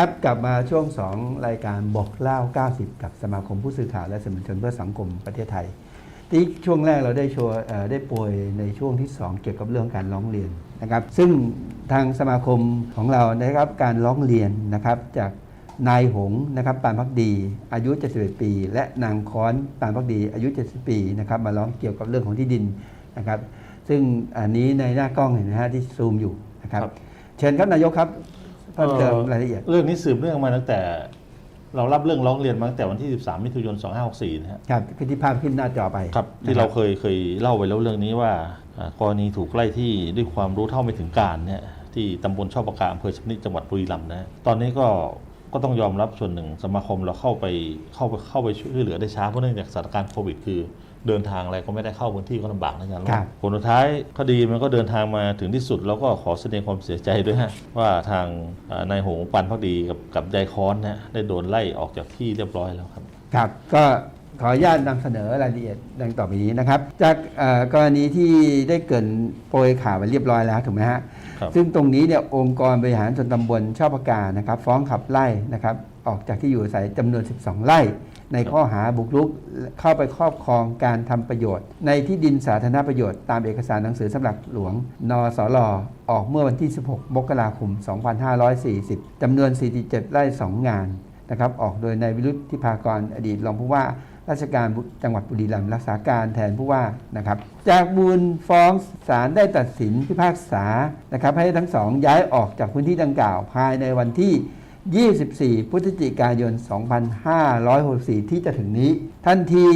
ครับกลับมาช่วง 2 รายการบอกเล่า 90 กับสมาคมผู้สื่อข่าวและสื่อมวลชนเพื่อสังคมประเทศไทย ที่ช่วงแรกเราได้โชว์เอ่อได้โปรยในช่วงที่ 2 เกี่ยวกับเรื่องการร้องเรียนนะครับ ซึ่งทางสมาคมของเราได้รับการร้องเรียนนะครับจากนายหงส์นะครับปานพักดี อายุ 71 ปี และนางค้อนปานพักดี อายุ 70 ปีนะครับมาร้องเกี่ยวกับเรื่องของที่ดินนะครับ ซึ่งอันนี้ในหน้ากล้องเห็นนะฮะที่ซูมอยู่นะครับครับ เชิญครับนายกครับ เพิ่มเติมรายละเอียด เรื่องนี้สืบเนื่องมาตั้งแต่ เรารับเรื่องร้องเรียนมาตั้งแต่วันที่ 13 มิถุนายน 2564 นะฮะครับคือที่ภาพขึ้นหน้าจอไปครับที่เราเคยเคยเล่าไปแล้วเรื่องนี้ว่าอ่ากรณีถูกไล่ที่ด้วยความรู้เท่าไม่ถึงการเนี่ยที่ตำบลชอบประการอำเภอชำนิจังหวัดบุรีรัมย์นะฮะตอนนี้ก็ก็ต้องยอมรับส่วนหนึ่งสมาคมเราเข้าไปเข้าไปเข้าไปช่วยเหลือได้ช้าเพราะเนื่องจากสถานการณ์โควิด คือ เดินทางอะไรก็ไม่ได้เข้าพื้นที่ก็ลำบากนะอาจารย์ครับ ผลสุดท้ายคดีมันก็เดินทางมาถึงที่สุด แล้วก็ขอแสดงความเสียใจด้วยฮะว่าทางอ่านายหงส์ปันพักดีกับกับยายค้อนนะฮะได้โดนไล่ออกจากที่เรียบร้อยแล้วครับ ครับก็ขออนุญาตนำเสนอรายละเอียดดังต่อไปนี้นะครับ จากเอ่อกรณีที่ได้เกรินโปรยข่าวไปเรียบร้อยแล้วถูกไหมฮะครับซึ่งตรงนี้เนี่ยองค์กรบริหารส่วนตำบลชอบประการนะครับ ฟ้องขับไล่นะครับออกจากที่อยู่อาศัยจำนวน 12 ไร่ ในข้อหาบุกรุกเข้าไปครอบครองการทำประโยชน์ ในที่ดินสาธารณประโยชน์ตามเอกสารหนังสือสำหรับหลวง นสลออกเมื่อวันที่ 16 มกราคม 2540จำนวน 47 ไร่ 2 งานนะครับออกโดยนายวิรุธทิพากรอดีตรองผู้ว่าราชการจังหวัดบุรีรัมย์รักษาการแทนผู้ว่านะครับ จากมูลฟ้องศาลได้ตัดสินพิพากษานะครับให้ทั้งสองย้ายออกจากพื้นที่ดังกล่าวภายในวันที่ 24 พฤศจิกายน 2564 ที่จะถึงนี้ ทันที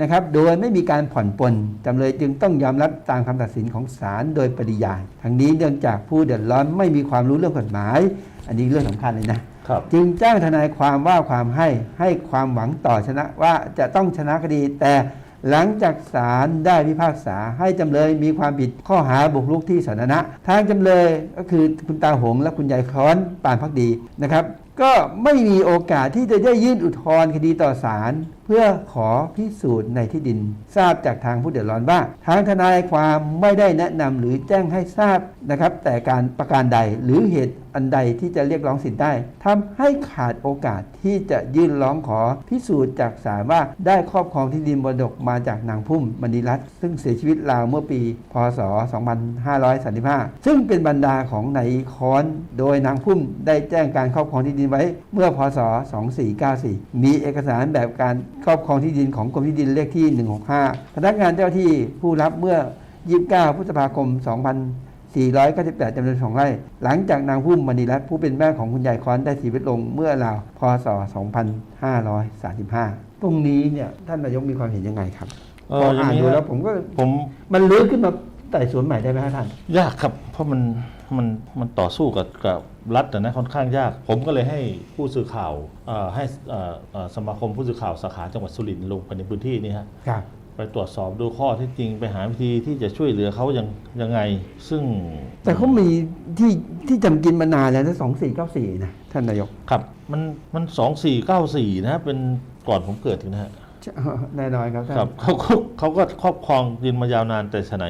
นะครับโดยไม่มีการผ่อนปลนจำเลยจึงต้องยอมรับตามคำตัดสินของศาลโดยปริยาย ทั้งนี้เนื่องจากผู้เดือดร้อนไม่มีความรู้เรื่องกฎหมาย อันนี้เรื่องสำคัญเลยนะครับจึงจ้างทนายความว่าความให้ให้ความหวังต่อชนะว่าจะต้องชนะคดีแต่ หลังจากศาลได้พิพากษาให้จำเลยมีความผิดข้อหาบุกรุกที่สาธารณะทางจำเลยก็คือคุณตาหงและคุณยายค้อนปานพักดีนะครับ ก็ไม่มีโอกาสที่จะได้ยื่นอุทธรณ์คดีต่อศาลเพื่อขอพิสูจน์ในที่ดิน ทราบจากทางผู้เดือดร้อนว่าทางทนายความไม่ได้แนะนำหรือแจ้งให้ทราบนะครับ แต่การประการใดหรือเหตุอันใดที่จะเรียกร้องสิทธิ์ได้ทำให้ขาดโอกาสที่จะยื่นร้องขอพิสูจน์จากศาลว่าได้ครอบครองที่ดินมรดกมาจากนางพุ่มมณีรัตน์ซึ่งเสียชีวิตราวเมื่อปี พศ 2535 ซึ่งเป็นบรรดาของนายค้อน โดยนางพุ่มได้แจ้งการครอบครองที่ดินไว้เมื่อพศ 2494 มีเอกสารแบบการครอบครองที่ดินของกรมที่ดินเลขที่ 165 พนักงานเจ้าที่ผู้รับเมื่อ 29 พฤษภาคม 2498จำนวน2ไร่ หลังจากนางพุ่มมณีรัตน์ผู้เป็นแม่ของคุณยายค้อนได้เสียชีวิตลงเมื่อราวพศ 2535 ตรงนี้เนี่ยท่านนายกมีความเห็นยังไงครับเอพอออย่างอ่านนี้ดูนะแล้วผมก็ผมมันลื้อขึ้นมาไต่สวนใหม่ได้ไหมครับท่าน ยากครับเพราะมัน มันมันต่อสู้กับกับรัฐนะค่อนข้างยาก ผมก็เลยให้ผู้สื่อข่าวเอ่อให้เอ่อเอ่อสมาคมผู้สื่อข่าวสาขาจังหวัดสุรินทร์ลงไปในพื้นที่นี่ฮะครับไปตรวจสอบดูข้อเที่จริงไปหาวิธีที่จะช่วยเหลือเขายังยังไง ซึ่ง แต่เขามีที่ที่จำกินมานานแล้วนะสองสี่เก้าสี่นะท่านนายกครับ มันมันสองสี่เก้าสี่นะฮะเป็นก่อนผมเกิดถึงนะฮะแน่นอนครับท่านครับเขาเขาเขาก็ครอบครองดินมายาวนานแต่ฉะไหน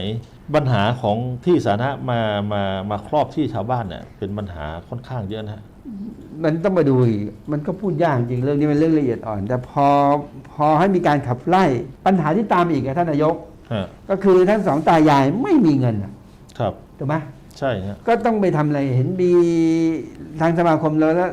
ปัญหาของที่สาธารณะมามามาครอบที่ชาวบ้านเนี่ยเป็นปัญหาค่อนข้างเยอะนะฮะมันต้องมาดูอีกมันก็พูดยากจริงเรื่องนี้เป็นเรื่องละเอียดอ่อน แต่พอพอให้มีการขับไล่ปัญหาที่ตามอีกอะท่านนายก ฮะก็คือทั้งสองตายายไม่มีเงินอะครับถูกไหมใช่ฮะก็ต้องไปทำอะไรเห็นมีทางสมาคมเราแล้ว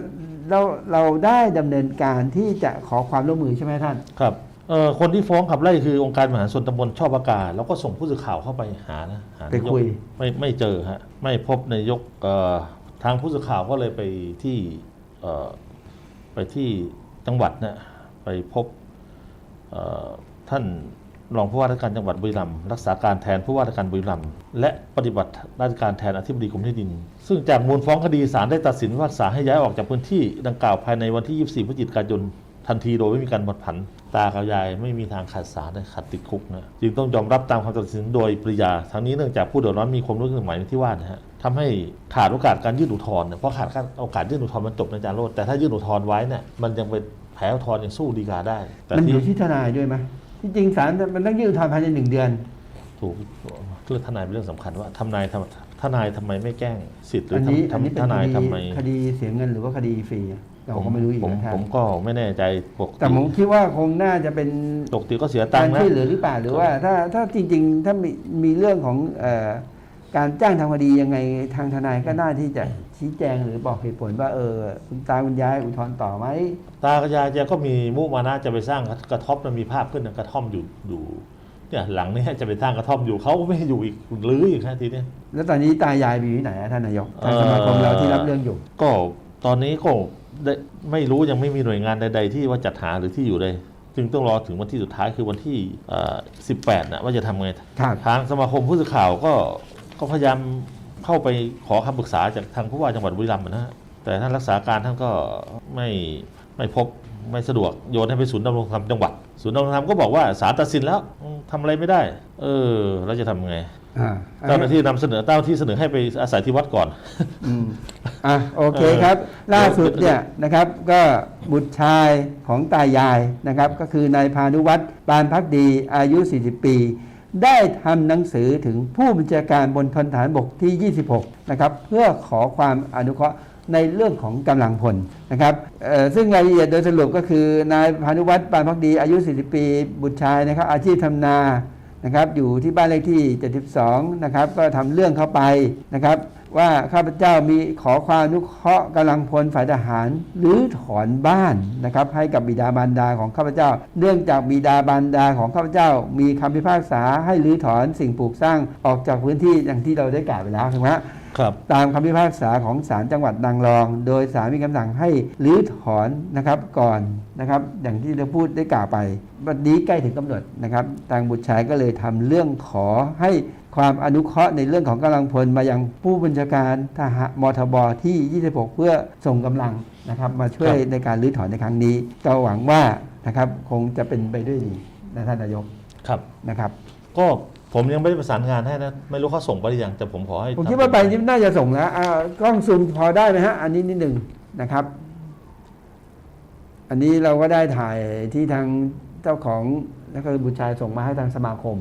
เราเราได้ดำเนินการที่จะขอความร่วมมือใช่ไหมท่าน ครับเอ่อ คนที่ฟ้องขับไล่คือองค์การบริหารส่วนตำบลชอบประกาศแล้วก็ส่งผู้สื่อข่าวเข้าไปหานะหาไปนายกคุยไม่ไม่เจอฮะไม่พบนายกเอ่อทางผู้สื่อข่าวก็เลยไปที่เอ่อไปที่จังหวัดนะไปพบเอ่อท่านรองผู้ว่าราชการจังหวัดบุรีรัมย์รักษาการแทนผู้ว่าราชการบุรีรัมย์และปฏิบัติราชการแทนอธิบดีกรมที่ดิน ซึ่งจากมูลฟ้องคดีศาลได้ตัดสินพิพากษาให้ย้ายออกจากพื้นที่ดังกล่าวภายในวันที่ 24 พฤศจิกายน ทันทีโดยไม่มีการบดผัน ตากับยายไม่มีทางขาดสารได้ขัดติดคุกนะจึงต้องยอมรับตามคำตัดสินโดยปริยา ทั้งนี้เนื่องจากผู้เดือดร้อนมีความรู้เรื่องกฎหมายที่ว่านะฮะทำให้ขาดโอกาสการยื่นอุทธรณ์เนี่ยเพราะขาดการโอกาสยื่นอุทธรณ์มันจบในจารโลดแต่ถ้ายื่นอุทธรณ์ไว้เนี่ยมันยังเป็นแผลอุทธรณ์ยังสู้ดีกาได้ แต่มันอที่ยู่ที่ทนายด้วยไหมที่จริงศาลมันต้องยื่นอุทธรณ์ภายในหนึ่งเดือน ถูกเรื่องทนายเป็นเรื่องสำคัญว่าทำนายทำทนายทำไมไม่แจ้งสิทธิ์หรืออันนี้ทำอันนี้ทำเป็ทนนายคทำดีไม คดีเสียเงินหรือว่าคดีฟรี เราก็ไม่รู้อีกผมนะครับผมก็ไม่แน่ใจปกแต่ผมติคิดว่าคงน่าจะเป็นปกติก็เสียตักางรค์นะช่วยเหลือหรือเปล่าหรือว่า ถ้าถ้าจริง ๆ ถ้ามีมีเรื่องของเอ่อการจ้างทำคดียังไงทางทนายก็น่าที่จะชี้แจงหรือบอกเหตุผลว่าเออคุณตาคุณยายอุทธรณ์ต่อไหมตากับยายแกก็มีมุมานะจะไปสร้างกระท่อมมันมีภาพขึ้นนะกระท่อมอยู่อยู่เนี่ยหลังนี้จะไปสร้างกระท่อมอยู่เขาไม่ให้อยู่อีกหรืออีกฮะทีเนี้ยแล้วตอนนี้ตายายไปอยู่ที่ไหนอะท่านนายกทางสมาคมเอ่อเราที่รับเรื่องอยู่ ก็ตอนนี้ก็ ได้ไม่รู้ยังไม่มีหน่วยงานใด ๆ ที่ว่าจัดหาหรือที่อยู่เลย จึงต้องรอถึงวันที่สุดท้ายคือวันที่เอ่อ18 นะว่าจะทำไงครับทางสมาคมผู้สื่อข่าวก็ก็พยายามเข้าไปขอคำปรึกษาจากทางผู้ว่าจังหวัดบุรีรัมย์นะฮะแต่ท่านรักษาการท่านก็ไม่ไม่พบไม่สะดวกโยนให้ไปศูนย์ดำรงธรรมจังหวัด ศูนย์ดำรงธรรมก็บอกว่าศาลตัดสินแล้วอืมทำอะไรไม่ได้ เออ แล้วจะทำไงอ่า เจ้าหน้าที่นำเสนอเจ้าหน้าที่เสนอให้ไปอาศัยที่วัดก่อน อืมอะโอเคเออครับ ล่าสุดเนี่ยนะครับก็บุตรชายของตายายนะครับ ก็คือนายพานุวัตรปานพักดีอายุ 40 ปี ได้ทำหนังสือถึงผู้บัญชาการบนทนฐานบกที่ 26 นะครับ เพื่อขอความอนุเคราะห์ในเรื่องของกำลังพลนะครับเอ่อซึ่งรายละเอียดโดยสรุปก็คือนายพานุวัตรปานพักดีอายุ 40 ปี บุตรชายนะครับอาชีพทำนา นะครับอยู่ที่บ้านเลขที่ 72 นะครับ ก็ทำเรื่องเข้าไปนะครับ ว่าข้าพเจ้ามีขอความอนุเคราะห์กำลังพลฝ่ายทหาร หรือถอนบ้านนะครับ ให้กับบิดาบารดาของข้าพเจ้า เนื่องจากบิดาบารดาของข้าพเจ้า มีคำพิพากษาให้รื้อถอนสิ่งปลูกสร้างออกจากพื้นที่อย่างที่เราได้กล่าวไปแล้วถูกไหม ตามคำพิพากษาของศาลจังหวัดนางรอง โดยศาลมีคำสั่งให้รื้อถอนนะครับก่อนนะครับอย่างที่เราพูดได้กล่าวไปวันนี้ใกล้ถึงกำหนดนะครับทางบุตรชายก็เลยทำเรื่องขอให้ความอนุเคราะห์ในเรื่องของกำลังพลมายังผู้บัญชาการทหารมทบที่ 26 เพื่อส่งกำลังนะครับมาช่วยครับในการรื้อถอนในครั้งนี้ ก็หวังว่านะครับคงจะเป็นไปด้วยดีนะท่านนายกครับนะครับ ก็ ผมยังไม่ได้ประสานงานให้นะ ไม่รู้เขาส่งไปหรือยังแต่ผมขอให้ผมคิดว่าไปนี่น่าจะส่งแล้วอ่ากล้องซูมพอได้ไหมฮะ อันนี้นิดหนึ่งนะครับ อันนี้เราก็ได้ถ่ายที่ทางเจ้าของแล้วก็บุตรชายส่งมาให้ทางสมาคม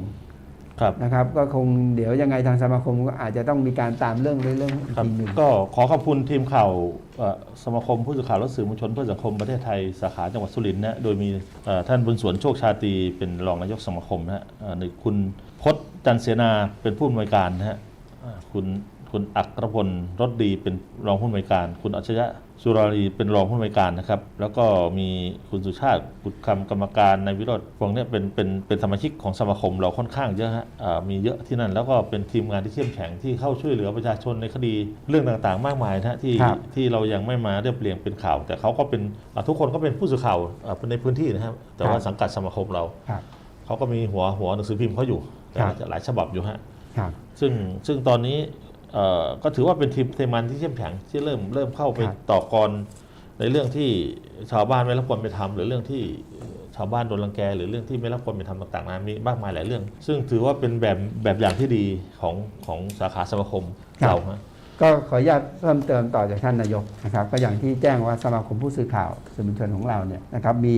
นะครับ ก็คงเดี๋ยวยังไงทางสมาคมก็อาจจะต้องมีการตามเรื่องเรื่องอีกครับทีหนึ่งก็ขอขอบคุณทีมข่าวเอ่อสมาคมผู้สื่อข่าวและสื่อมวลชนเพื่อสังคมประเทศไทยสาขาจังหวัดสุรินทร์นะโดยมีเอ่อท่านบุญสวนโชคชาตรีเป็นรองนายกสมาคมนะฮะเอ่อในคุณพจน์จันทร์เสนาเป็นผู้อำนวยการนะฮะเอ่อคุณ คุณอัครพลรถดีเป็นรองผู้อำนวยการ คุณอัจฉริยะสุรารีเป็นรองผู้อำนวยการนะครับ แล้วก็มีคุณสุชาติกุดคำกรรมการในายวิโรธพวกเนี้ยเป็นเป็นเป็นสมาชิกของสมาคมเราค่อนข้างเยอะฮะอ่ามีเยอะที่นั่น แล้วก็เป็นทีมงานที่เข้มแข็งที่เข้าช่วยเหลือประชาชนในคดีเรื่องต่างๆ มากมายนะฮะที่ครับที่เรายังไม่มาเรียบเรียงเป็นข่าว แต่เขาก็เป็นอ่าทุกคนก็เป็นผู้สื่อข่าวอ่าในพื้นที่นะครับแต่ว่าสังกัดสมาคมเราครับเขาก็มีหัวหัวหนังสือพิมพ์เขาอยู่แต่ครับหลายฉบับอยู่ฮะครับซึ่งซึ่งตอนนี้เอ่อ ก็ถือว่าเป็นทีมเทมันที่เข้มแข็งที่เริ่มเริ่มเข้าไปครับต่อกรในเรื่องที่ชาวบ้านไม่รับความเป็นธรรมหรือเรื่องที่ชาวบ้านโดนรังแก หรือเรื่องที่ไม่รับความเป็นธรรมต่างๆนะมีมากมายหลายเรื่อง ซึ่งถือว่าเป็นแบบแบบอย่างที่ดีของของสาขาสมาคมเราฮะก็ขออนุญาตเพิ่มเติมต่อจากท่านนายกนะครับ ก็อย่างที่แจ้งว่าสมาคมผู้สื่อข่าวสื่อมวลชนของเราเนี่ยนะครับมี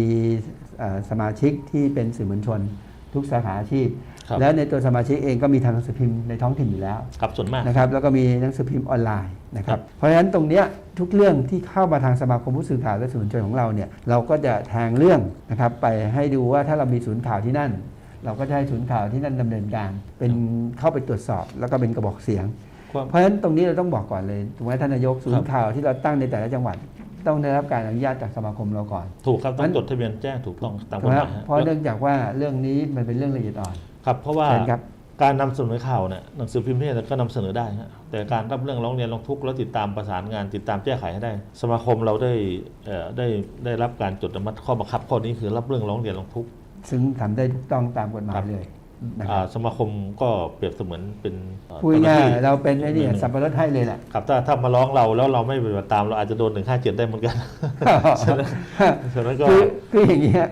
เอ่อสมาชิกที่เป็นสื่อมวลชนทุกสาขาอาชีพครับ และในตัวสมาชิกเองก็มีทางหนังสือพิมพ์ในท้องถิ่นอยู่แล้วครับส่วนมากนะครับแล้วก็มีหนังสือพิมพ์ออนไลน์นะครัครับบเพราะฉะนั้นตรงเนี้ยทุกเรื่องที่เข้ามาทางสมาคมผู้สื่อข่าวและสื่อมวลชนของเราเนี่ยเราก็จะแทงเรื่องนะครับไปให้ดูว่าถ้าเรามีศูนย์ข่าวที่นั่น เราก็จะให้ศูนย์ข่าวที่นั่นดำเนินการเป็นเข้าไปตรวจสอบ แล้วก็เป็นกระบอกเสียงความเพราะฉะนั้นตรงนี้เราต้องบอกก่อนเลยถูกไหมท่านนายกศูนย์ข่าวที่เราตั้งในแต่ละจังหวัดต้องได้รับการอนุญาตจากสมาคมเราก่อน ถูกครับ ต้งั้องนจดทะเบียนแจ้งถูกต้องตามกถูกฎไหหมมายฮะเพราะเนื่องจากว่าเรื่องนี้มันเป็นเรื่องละเอียดอ่อน ครับเพราะว่าเชิญครับ การนำเสนอข่าวเนี่ยหนังสือพิมพ์เนี่ยก็นำเสนอได้ฮะแต่การรับเรื่องร้องเรียนร้องทุกข์แล้วติดตามประสานงานติดตามแก้ไขให้ได้ สมาคมเราได้เอ่อได้ได้รับการจดอนุมัติข้อบังคับข้อนี้คือรับเรื่องร้องเรียนร้องทุกข์ ซึ่งทำได้ถูกต้องตามกฎหมาครัยบ เลยนะคอ่ารับสมาคมก็เปรียบเสมือนเป็นเอ่อพูดง่ายจ้หๆเราเป็นไอ้นี่หงสับปะรดให้เลยแหละ ครับถ้าถ้ามาร้องเราแล้วเราไม่ปฏิบัติตามเราอาจจะโดนหนึ่งห้าเจ็ดได้เหมือนกันฉะนั้นฉะนั้นก็คือคืออย่างเงี้ย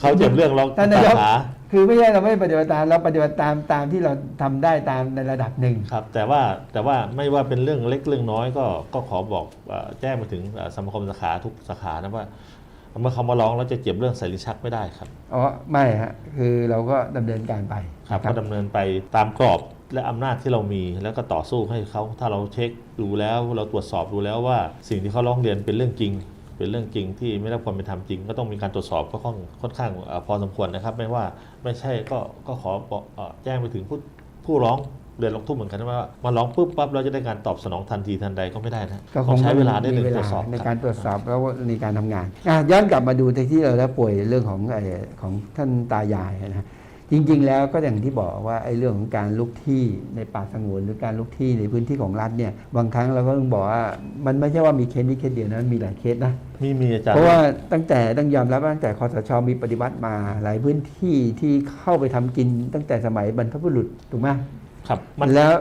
เขาเจ็บเรื่องร้องท่านนายกสาขา คือไม่ใช่เราไม่ปฏิบัติตามเราปฏิบัติตามตามที่เราทำได้ตามในระดับหนึ่ง ครับแต่ว่าแต่ว่าไม่ว่าเป็นเรื่องเล็กเรื่องน้อยก็ก็ขอบอกเอ่อแจ้งมาถึงเอ่อสมาคมสาขาทุกสาขานะว่าเมื่อเขามาร้องแล้วจะเก็บเรื่องใส่ลิ้นชักไม่ได้ครับอ๋อไม่ฮะคือเราก็ดำเนินการไปครับนะก็ดำเนินไปตามกรอบและอำนาจที่เรามี แล้วก็ต่อสู้ให้เขาถ้าเราเช็คดูแล้ว เราตรวจสอบดูแล้วว่าสิ่งที่เขาร้องเรียนเป็นเรื่องจริง เป็นเรื่องจริงที่ไม่ได้รับความเป็นธรรมจริง ก็ต้องมีการตรวจสอบก็ค่อนค่อนข้างเอ่อพอสมควรนะครับ ไม่ว่าไม่ใช่ก็ก็ขอบอกเอ่อแจ้งไปถึงผู้ผู้ร้องเรียนร้องทุกข์เหมือนกันนะว่ามาร้องปุ๊บปั๊บเราจะได้การตอบสนองทันทีทันใดก็ไม่ได้นะก็คต้องงใช้เวลาได้มีในเวตรลาวจสอบในคการบตรวจสอบแล้วในการทำงานอะย้อนกลับมาดูที่เราแล้วป่วยเรื่องของไอ้ของท่านตายายนะ จริงๆ แล้วก็อย่างที่บอกว่าไอ้เรื่องของการลุกที่ในป่าสงวนหรือการลุกที่ในพื้นที่ของรัฐเนี่ยบางครั้งเราก็ต้องบอกว่ามันไม่ใช่ว่ามีเคสนี้เคสเดียวนะมันมีหลายเคสนะมีมีอาจารย์เพราะว่าตั้งแต่ต้องยอมรับว่าตั้งแต่คอสชมีปฏิวัติมาหลายพื้นที่ที่เข้าไปทำกินตั้งแต่สมัยบรรพบุรุษถูกไหมครับมันแล้ว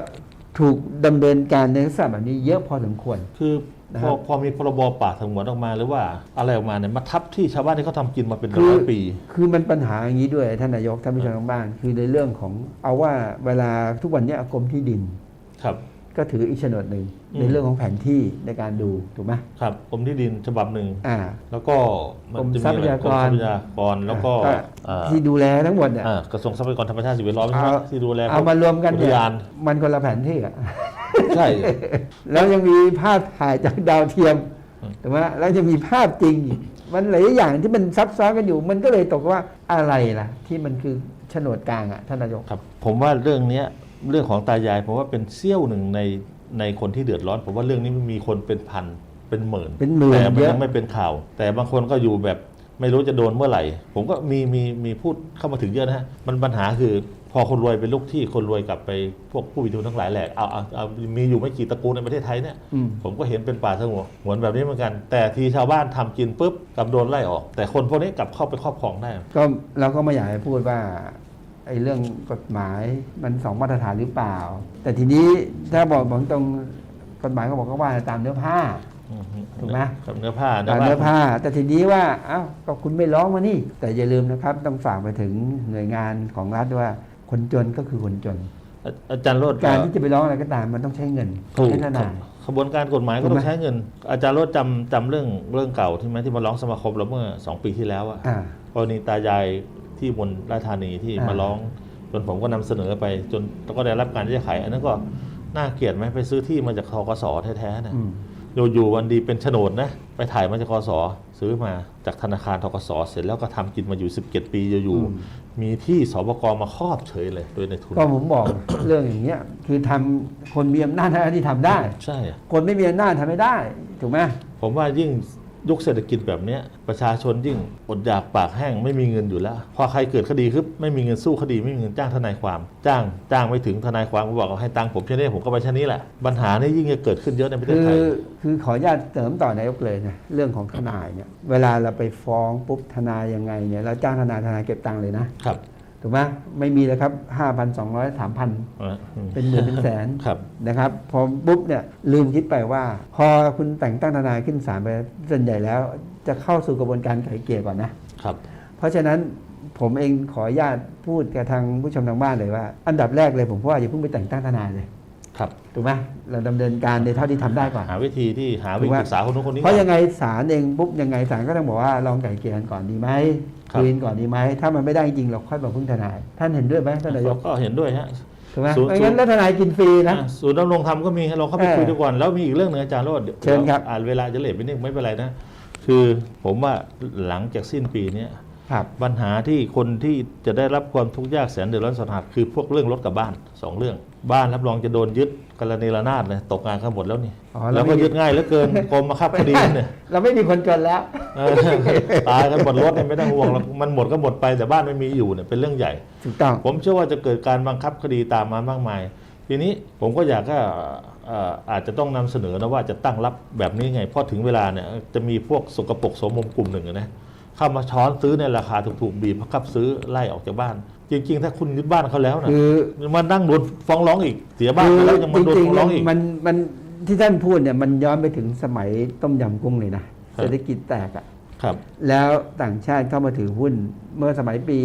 ถูกดำเนินการในลักษณะแบบนี้เยอะพอสมควร คือ นะพครัอบพอมีพรบป่าสงวนออกมาหรือว่าอะไรออกมาเนี่ยมาทับที่ชาวบ้านที่เขาทำกินมาเป็นคือร้อยปี คือมันปัญหาอย่างนี้ด้วยท่านนายกท่านผู้ชมทางบ้าน คือในเรื่องของเอาว่าเวลาทุกวันเนี้ยกรมที่ดิน ครับ ก็ถืออีกโฉนดหนึ่งอืมในเรื่องของแผนที่ในการดูถูกไหมครับกรมที่ดินฉบับหนึ่งอ่าแล้วก็มันจะกรมทรัพมีอะไรยากกรมรทรัพยากรแล้วก็ก็อ่าที่ดูแลทั้งหมดเนี่ยอ่ากระทรวงทรัพยากรธรรมชาติสิ่งแวดล้อมใช่ไหมเอาที่ดูแลเอามารวมกันอุทเนี่ยยานมันคนละแผนที่อะใช่ แล้วยังมีภาพถ่ายจากดาวเทียมอืมถูกไหมแล้วยังมีภาพจริงอีกมันหลายอย่างที่มันซับซ้อนกันอยู่ มันก็เลยตกว่าอะไรล่ะ ที่มันคือโฉนดกลางอะท่านนายกครับ ผมว่าเรื่องเนี้ย เรื่องของตายายผมว่าเป็นเสี้ยวหนึ่งในในคนที่เดือดร้อนผมว่าเรื่องนี้มันมีคนเป็นพันเป็นหมื่นเป็นหมื่นแต่มันเยอะยังไม่เป็นข่าว แต่บางคนก็อยู่แบบไม่รู้จะโดนเมื่อไหร่ ผมก็มีมีมีพูดเข้ามาถึงเยอะนะฮะมันปัญหาคือพอคนรวยเป็นลูกที่คนรวยกลับไปพวกผู้มีทุนทั้งหลายแหละเอาเอาเอามีอยู่ไม่กี่ตระกูลในประเทศไทยเนี่ยอืมผมก็เห็นเป็นป่าสงวนเหมือนแบบนี้เหมือนกัน แต่ทีชาวบ้านทำกินปุ๊บกลับโดนไล่ออก แต่คนพวกนี้กลับเข้าไปครอบครองได้ก็เราก็ไม่อยากให้พูดว่า ไอ้เรื่องกฎหมายมันสองมาตรฐานหรือเปล่า แต่ทีนี้ถ้าบอกบอกตรงกฎหมายก็บอกก็ว่าตามเนื้อผ้าถูกไหมกับเนื้อผ้าตามเนื้อผ้า แต่ทีนี้ว่าเอ้าก็คุณไม่ร้องมานี่ แต่อย่าลืมนะครับ ต้องฝากไปถึงหน่วยงานของรัฐว่าคนจนก็คือคนจน อาอาจารย์โรดการที่จะไปร้องอะไรก็ตามมันต้องใช้เงินถูกให้ทนาย ขบวนการกฎหมายก็ถูกต้ไหมองใช้เงิน อาจารย์โรดจำจำเรื่องเรื่องเก่าที่ไหมที่มาร้องสมาคมเราเมื่อสองปีที่แล้วอะอ่ากรณีตายาย ที่บนราชธานีที่อ่ามมาร้อง จนผมก็นำเสนอไปจนก็ได้รับการแก้ไข อันนั้นก็น่าเกลียดไหมไปซื้อที่มาจากทกสแท้ๆนะอืมอยู่ๆวันดีเป็นโฉนดนะไปถ่ายมาจากกสซื้อมาจากธนาคารทกสเสร็จแล้วก็ทำกินมาอยู่ 17 ปีอยู่ๆมีที่สบกมาครอบเฉยเลยโดยในทุนก็ผมบอกเรื่องอย่างเงี้ยคือทำคนมีอำนาจหน้าที่ทำได้ ใช่ คนไม่มีอำนาจทำไม่ได้ถูกไหมผมว่ายิ่ง ยุคเศรษฐกิจแบบเนี้ยประชาชนยิ่งอดอยากปากแห้งไม่มีเงินอยู่แล้ว พอใครเกิดคดีคือไม่มีเงินสู้คดีไม่มีเงินจ้างทนายความ จ้างจ้างไม่ถึงทนายความก็บอกว่าให้ตังค์ผมแค่นี้ผมก็ไปแค่นี้แหละปัญหานี้ยิ่งจะเกิดขึ้นเยอะในประเทศคือไทยคือขออนุญาตเสริมต่อนายกเลยนะเรื่องของทนายเนี่ยเวลาเราไปฟ้องปุ๊บทนายยังไงเนี่ยเราจ้างทนายทนายเก็บตังค์เลยนะครับ ถูกไหมไม่มีเลยครับห้าพันสองร้อยสามพันอ่าอืมเป็นหมื่นเป็นแสนครับนะครับ พอปุ๊บเนี่ยลืมคิดไปว่า พอคุณแต่งตั้งทนายขึ้นศาลไปส่วนใหญ่แล้ว จะเข้าสู่กระบวนการไกล่เกลี่ยก่อนนะครับ เพราะฉะนั้นผมเองขออนุญาตพูดกับทางผู้ชมทางบ้านเลยว่า อันดับแรกเลยผมว่าอย่าเพิ่งไปแต่งตั้งทนายเลย ครับถูกไหมเราดำเนินการในเท่าที่ทำได้ก่อนหาวิธีที่หาวิธีปรึกษาคนนู้นคนนี้เพราะยังไงศาลเองปุ๊บยังไงศาลก็ต้องบอกว่าลองไกล่เกลี่ยกันก่อนดีไหมครับคุยกันก่อนดีไหมถ้ามันไม่ได้จริงเราค่อยมาพึ่งทนาย ท่านเห็นด้วยไหมท่านนายกก็เห็นด้วยฮะถูกไหมศูนย์ไม่งั้นแล้วทนายกินฟรีนะอ่าศูนย์ดำรงธรรมก็มีให้เราเข้าไปเออคุยดูก่อนแล้วมีอีกเรื่องหนึ่งอาจารย์โรดดี๋ยวเชิญครับอ่านเวลาจะเลทไปนิดไม่เป็นไรนะ คือผมว่าหลังจากสิ้นปีเนี้ย ครับปัญหาที่คนที่จะได้รับความทุกข์ยากแสนเดือดร้อนสาหัสคือพวกเรื่องรถกับบ้านสองเรื่อง บ้านรับรองจะโดนยึดกรณีระนาดเลยตกงานกันหมดแล้วนี่อ๋อแล้วก็ไม่ ยึดง่ายเหลือเกินกรมมาคับคดีเนี่ยเราไม่มีคนจนแล้ว เออตายกันหมดรถเนี่ยไม่ต้องห่วงหรอกมันหมดก็หมดไปแต่บ้านไม่มีอยู่เนี่ยเป็นเรื่องใหญ่ ถูกต้อง ผมเชื่อว่าจะเกิดการบังคับคดีตามมามากมาย ทีนี้ผมก็อยากก็เอ่ออาจจะต้องนำเสนอนะว่าจะตั้งรับแบบนี้ไงเพราะถึงเวลาเนี่ยจะมีพวกสกปรกโสมมกลุ่มหนึ่งอะนะ เข้ามาช้อนซื้อในราคาถูกๆบีบบังคับซื้อไล่ออกจากบ้าน จริง ๆ ถ้าคุณยึดบ้านเขาแล้วนะคือมานั่งโดนฟ้องร้องอีกเสียบ้านไปแล้วยังมาโดนจริงฟ้องร้องๆอีกมันมันที่ท่านพูดเนี่ยมันย้อนไปถึงสมัยต้มยำกุ้งเลยนะครับเศรษฐกิจแตกอะครับ แล้วต่างชาติเข้ามาถือหุ้น เมื่อสมัยปี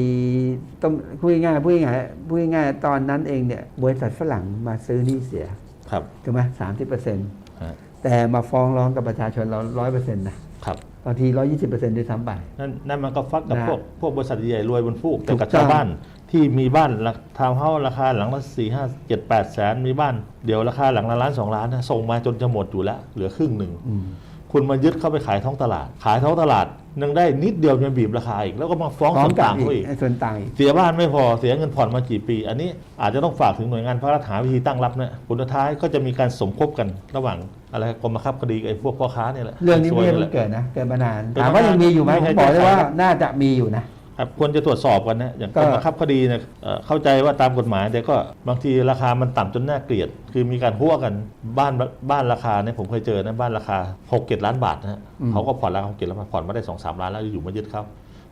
ต้มพูดง่ายๆพูดง่ายๆพูดง่ายๆตอนนั้นเองเนี่ยบริษัทฝรั่งมาซื้อนี่เสียครับถูกไหมสามสิบเปอร์เซ็นต์ฮะแต่มาฟ้องร้องกับประชาชนเราร้อยเปอร์เซ็นต์นะครับ บางที120%ด้วยซ้ำไป นั่นนั่นมันก็ฟักกับนะพวกพวกบริษัทใหญ่รวยบนฟูกแต่ถูกกับต้อง ชาวบ้านที่มีบ้านราทาวน์เฮาส์ราคาหลังละสี่ห้าเจ็ดแปดแสนมีบ้านเดี๋ยวราคาหลังละล้านสองล้านนะส่งมาจนจะหมดอยู่แล้วเหลือครึ่งหนึ่ง อืม คุณมายึดเข้าไปขายท้องตลาด ขายท้องตลาด ยังได้นิดเดียวจะบีบราคาอีกแล้วก็มาฟ้องพร้อส่มวนกับต่างอีกเขาอีกไอ้ส่วนต่างอีก เสียบ้านไม่พอเสียเงินผ่อนมากี่ปี อันนี้อาจจะต้องฝากถึงหน่วยงานภาครัฐหาวิธีตั้งรับนะผลสุดท้ายก็จะมีการสมคบกันระหว่างอะไรกรมบังคับคดีกับไอ้พวกพ่อค้าเนี่ยแหละเรื่องนี้ไม่ใช่ซวยเพิ่แหละงเกิดนะ เกิดมานานเกิดถามว่ายังมีอยู่ไหมไม่ผมให้บอกเลยว่าแก้ไขน่าจะมีอยู่นะ ครับควรจะตรวจสอบกันนะอย่างก็กรมบังคับคดีเนี่ยเอ่อเข้าใจว่าตามกฎหมาย แต่ก็บางทีราคามันต่ำจนน่าเกลียด คือมีการหัวกันบ้านบ้านราคาเนี่ยผมเคยเจอนะบ้านราคา6เจ็ดล้านบาทนะฮะเขาก็ผ่อนราคาหกเจ็ดล้านบาทผ่อนมาได้สองสามล้านแล้วอยู่มายึดเขา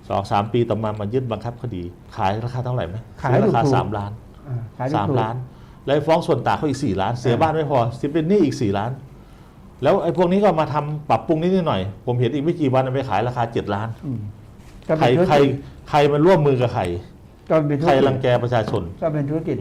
สองสามปีต่อมามายึดบังคับคดี ขายราคาเท่าไหร่ไหมขายซื้อราคาถูกๆ สามล้าน อ่าขายได้สามถูก ล้าน แล้วฟ้องส่วนต่างเขาอีกสี่ล้าน เสียอ่า บ้านไม่พอสิเป็นหนี้อีกสี่ล้าน แล้วไอ้พวกนี้ก็มาทำปรับปรุงนิดหน่อย ผมเห็นอีกไม่กี่วันไปขายราคาเจ็ดล้าน อืม ก็ใครเป็นธุรใครกิจใครมันร่วมมือกับใคร ก็เป็นธุใครรกิจรังแกประชาชน ก็เป็นธุรกิจ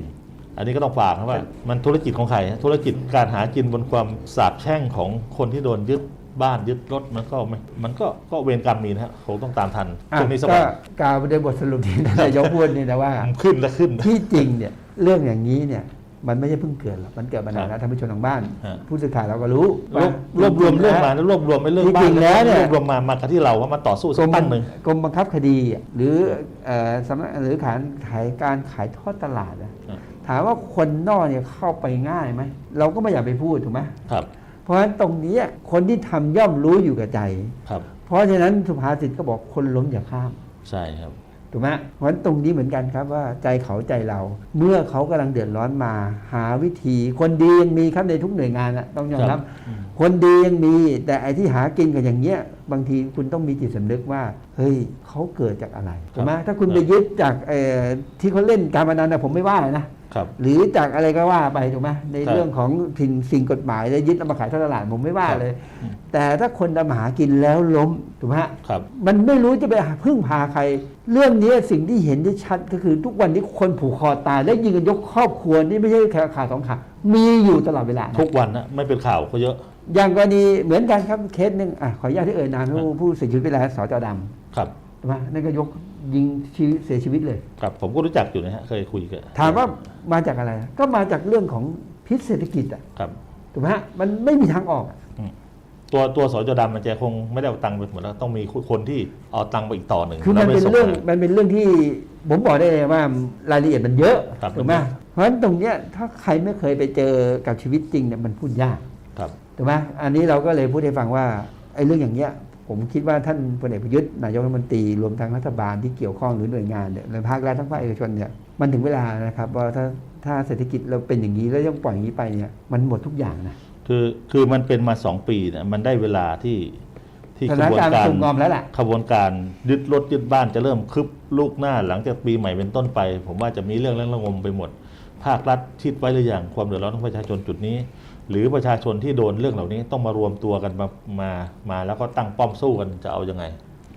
อันนี้ก็ต้องฝากนะว่า มันธุรกิจของใครฮะธุรกิจการหากินบนความสาบแช่งของคนที่โดนยึดบ้านยึดรถมันก็ไม่มันก็ก็เวรกรรมมีนะฮะคงต้องตามทันอะช่วงนี้สก็วัสดิ์กล่าวไปด้วยบทสรุปที่นายกพูดนี่นะว่า ขึ้นและขึ้น ที่จริงเนี่ยเรื่องอย่างนี้เนี่ย มันไม่ใช่เพิ่งเกิดหรอกมันเกิดมานานครัแล้บวท่านผู้ชมทางบ้าน ฮะ ผู้สื่อข่าวเราก็รู้รวบรวบรวมเรื่องมาแล้วรวบรวมไม่เรื่องจริงๆบ้านแล้วเนี่ย รวบรวมมามากับที่เราว่ามาต่อสู้กรสักมตั้งหนึ่ง กรมบังคับคดีอะหรือเอ่อสำนักหรือขายขายการขายทอดตลาดอะอะถามว่าคนนอกเนี่ยเข้าไปง่ายไหมเราก็ไม่อยากไปพูดถูกไหมครับเพราะฉะนั้นตรงนี้คนที่ทำย่อมรู้อยู่กับใจ ครับ เพราะฉะนั้นสุภาษิตก็บอกคนล้มอย่าข้าม ใช่ครับ ถูกไหมเพราะฉะนั้นตรงนี้เหมือนกันครับว่าใจเขาใจเรา เมื่อเขากำลังเดือดร้อนมา หาวิธีคนดียังมีครับในทุกหน่วยงานอะต้องยอมครัรับบอืมคนดียังมี แต่ไอ้ที่หากินกันอย่างเงี้ยบางทีคุณต้องมีจิตสำนึกว่า เฮ้ยเขาเกิดจากอะไรถูกไหมถ้าคุณไปยึดจากเอ่อที่เขาเล่นการพนันนะผมไม่ว่าเลยนะครับ หรือจากอะไรก็ว่าไปถูกไหมในครับเรื่องของสิ่งสิ่งกฎหมายแล้วยึดเอามาขายทอดตลาดผมไม่ว่าครับเลยอืมแต่ถ้าคนทำหากินแล้วล้มถูกไหมฮะครับมันไม่รู้จะไปพึ่งพาใคร เรื่องนี้สิ่งที่เห็นได้ชัดก็คือทุกวันนี้คนผูกคอตายและยิงกันยกครอบครัวนี่ไม่ใช่แค่ข่าวสองข่าวมีอยู่ตลอดเวลานะทุกวันนะไม่เป็นข่าวก็เยอะ อย่างกรณีเหมือนกันครับเคสหนึ่งอะขออนุญาตที่เอ่ยนามผู้ผู้เสียชีวิตไปแล้วสจดครับำถูกไหมนั่นก็ยกยิงชีวิตเสียชีวิตเลย ครับผมก็รู้จักอยู่นะฮะเคยคุยกันถามว่ามาจากอะไร ก็มาจากเรื่องของพิษเศรษฐกิจอะครับถูกไหมฮะมันไม่มีทางออกอะตัวตัวสจดำมันจะคงไม่ได้เอาตังค์ไปหมดแล้วต้องมีคนที่เอาตังค์ไปอีกต่อหนึ่งคือมันแล้วเป็นไส่เรื่องมามันเป็นเรื่องที่ผมบอกได้เลยว่ารายละเอียดมันเยอะครับถูกไหมเพราะฉะนั้นตรงเนี้ยถ้าใครไม่เคยไปเจอกับชีวิตจริงเนี่ยมันพูดยาก ครับ ถูกไหมอันนี้เราก็เลยพูดให้ฟังว่าไอ้เรื่องอย่างเงี้ย ผมคิดว่าท่านพลเอกประยุทธ์นายกรัฐมนตรีรวมทั้งรัฐบาลที่เกี่ยวข้องหรือหน่วยงานเนี่ยในภาครัฐทั้งภาคเอกชนเนี่ยมันถึงเวลานะครับว่าถ้าถ้าเศรษฐกิจเราเป็นอย่างนี้แล้วยังปล่อยอย่างนี้ไปเนี่ยมันหมดทุกอย่างนะคือคือมันเป็นมาสองปีเนี่ยมันได้เวลาที่ที่สกถานระบวนการณ์การสุกงอมแล้วแหละขบวนการยึดรถยึดบ้านจะเริ่มคืบลูกหน้าหลังจากปีใหม่เป็นต้นไป ผมว่าจะมีเรื่องเรื่องระงมไปหมด ภาครัฐคิดไว้หรือยังความเดือดร้อนของประชาชนจุดนี้ หรือประชาชนที่โดนเรื่องเหล่านี้ต้องมารวมตัวกันมามามาแล้วก็ตั้งป้อมสู้กันจะเอายังไง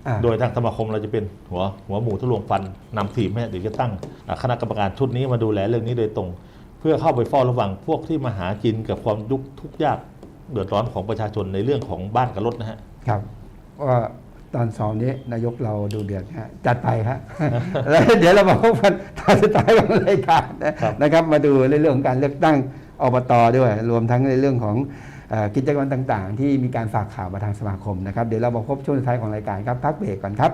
อ่าโดยทางสมาคมเราจะเป็นหัวหัวหมูทะลวงฟันนำทีมให้เดี๋ยวจะตั้งอ่าคณะกรรมการชุดนี้มาดูแลเรื่องนี้โดยตรง เพื่อเข้าไปเฝ้าระวังพวกที่มาหากินกับความยุกข์ทุกข์ยากเดือดร้อนของประชาชนในเรื่องของบ้านกับรถนะฮะครับว่าตอนสองนี้นายกเราดูเดือดฮะจัดไปครับแล้วเดี๋ยวเรามาพบกันตอนสุดท้ายของรายการนะครับนะครับมาดูในเรื่องของการเลือกตั้ง อบตด้วย รวมทั้งในเรื่องของกิจกรรมต่าง ๆ ที่มีการฝากข่าวมาทางสมาคมนะครับเดี๋ยวเรามาพบช่วงสุดท้ายของรายการครับพักเบรกก่อนครับ